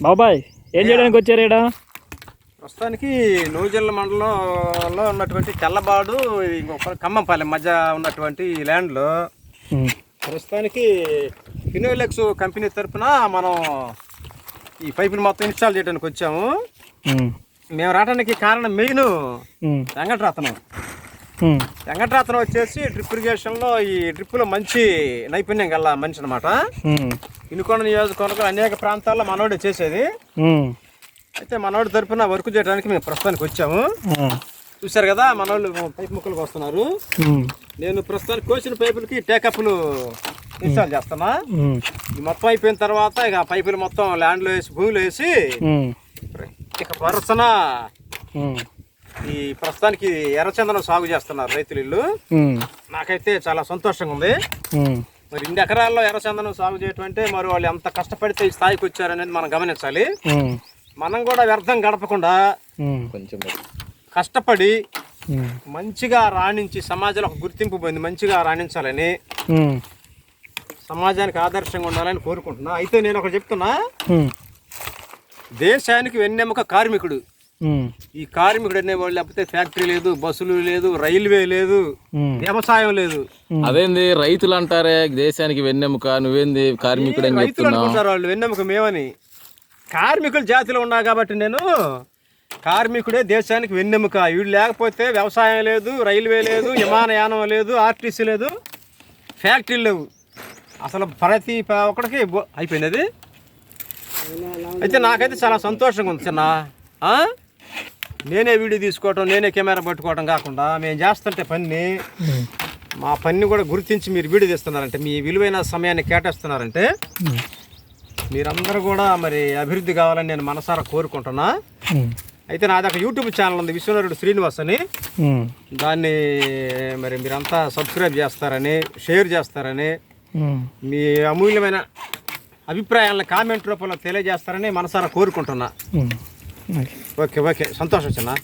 బాబాయ్ ఏం చేయడానికి వచ్చారు ఈడ? ప్రస్తుతానికి నూజిల్ల మండలంలో ఉన్నటువంటి తెల్లబాడు ఇంకొక ఖమ్మంపాలెం మధ్య ఉన్నటువంటి ల్యాండ్లో ప్రస్తుతానికి ఫినోలెక్స్ కంపెనీ తరపున మనం ఈ పైపులు మొత్తం ఇన్స్టాల్ చేయడానికి వచ్చాము. మేము రావడానికి కారణం మెయిన్ వెంకటరత్నం. వెంకటరత్నం వచ్చేసి డ్రిప్ ఇరిగేషన్లో ఈ డ్రిప్పులో మంచి నైపుణ్యం గల మనిషి అనమాట ఇనుకొండ నియోజకవర్గం అనేక ప్రాంతాల్లో మనోడే చేసేది. అయితే మనోడి తరపున వర్క్ చేయడానికి మేము ప్రస్తుతానికి వచ్చాము. చూశారు కదా మనోళ్ళు పైపు ముక్కలకు వస్తున్నారు. నేను ప్రస్తుతానికి కోసిన పైపులకి టేకప్లు ఇన్స్టాల్ చేస్తున్నా. మొత్తం అయిపోయిన తర్వాత ఇక పైపులు మొత్తం ల్యాండ్లో వేసి భూమిలో వేసి ఇక వరుసన ఈ ప్రస్తుతానికి ఎర్రచందనం సాగు చేస్తున్నారు రైతులు ఇల్లు. నాకైతే చాలా సంతోషంగా ఉంది. మరి ఇన్ని ఎకరాల్లో ఎర్రచందనం సాగు చేయటం అంటే మరి వాళ్ళు ఎంత కష్టపడితే ఈ స్థాయికి వచ్చారనేది మనం గమనించాలి. మనం కూడా వ్యర్థం గడపకుండా ఉమ్, కష్టపడి మంచిగా రాణించి సమాజంలో ఒక గుర్తింపు పొంది మంచిగా రాణించాలని సమాజానికి ఆదర్శంగా ఉండాలని కోరుకుంటున్నా. అయితే నేను ఒకటి చెప్తున్నా. దేశానికి వెన్నెముక కార్మికుడు. ఈ కార్మికుడు అనేవాళ్ళు లేకపోతే ఫ్యాక్టరీ లేదు బస్సులు లేదు రైల్వే లేదు వ్యవసాయం లేదు. అదేంది? రైతులు అంటారే దేశానికి వెన్నెముక నువ్వేంది కార్మికుడు అని రైతులు అనుకుంటారు వాళ్ళు వెన్నెముక మేమని. కార్మికులు జాతిలో ఉన్నా కాబట్టి నేను కార్మికుడే దేశానికి వెన్నెముక. వీళ్ళు లేకపోతే వ్యవసాయం లేదు రైల్వే లేదు విమానయానం లేదు ఆర్టీసీ లేదు ఫ్యాక్టరీలు లేవు. అసలు ప్రతి ఒక్కడికి అది? అయితే నాకైతే చాలా సంతోషంగా ఉంది చిన్న. ఆ? నేనే వీడియో తీసుకోవటం నేనే కెమెరా పట్టుకోవటం కాకుండా మేము చేస్తుంటే పని మా పని కూడా గుర్తించి మీరు వీడియో తీస్తున్నారంటే మీ విలువైన సమయాన్ని కేటాయిస్తున్నారంటే మీరందరూ కూడా మరి అభివృద్ధి కావాలని నేను మనసారా కోరుకుంటున్నా. అయితే నాది ఒక యూట్యూబ్ ఛానల్ ఉంది విశ్వనరుడు శ్రీనివాస్ అని. దాన్ని మరి మీరంతా సబ్స్క్రైబ్ చేస్తారని షేర్ చేస్తారని మీ అమూల్యమైన అభిప్రాయాలను కామెంట్ రూపంలో తెలియజేస్తారని మనసారా కోరుకుంటున్నా. 喂，喂，喂，上多少去了？